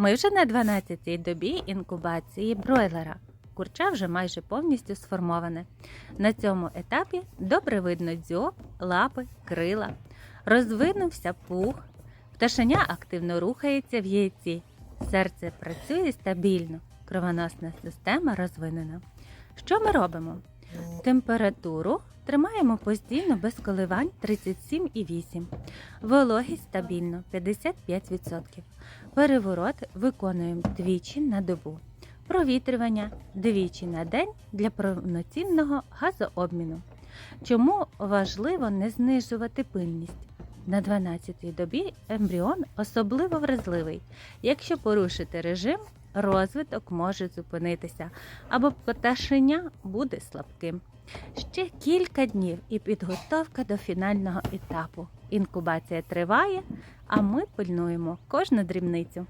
Ми вже на 12-й добі інкубації бройлера. Курча вже майже повністю сформоване. На цьому етапі добре видно дзьоб, лапи, крила. Розвинувся пух. Пташеня активно рухається в яйці. Серце працює стабільно, кровоносна система розвинена. Що ми робимо? Температуру тримаємо постійно без коливань 37,8. Вологість стабільно 55%. Переворот виконуємо двічі на добу. Провітрювання двічі на день для повноцінного газообміну. Чому важливо не знижувати пильність? На 12-й добі ембріон особливо вразливий. Якщо порушити режим, розвиток може зупинитися або поташення буде слабким. Ще кілька днів і підготовка до фінального етапу. Інкубація триває, а ми пильнуємо кожну дрібницю.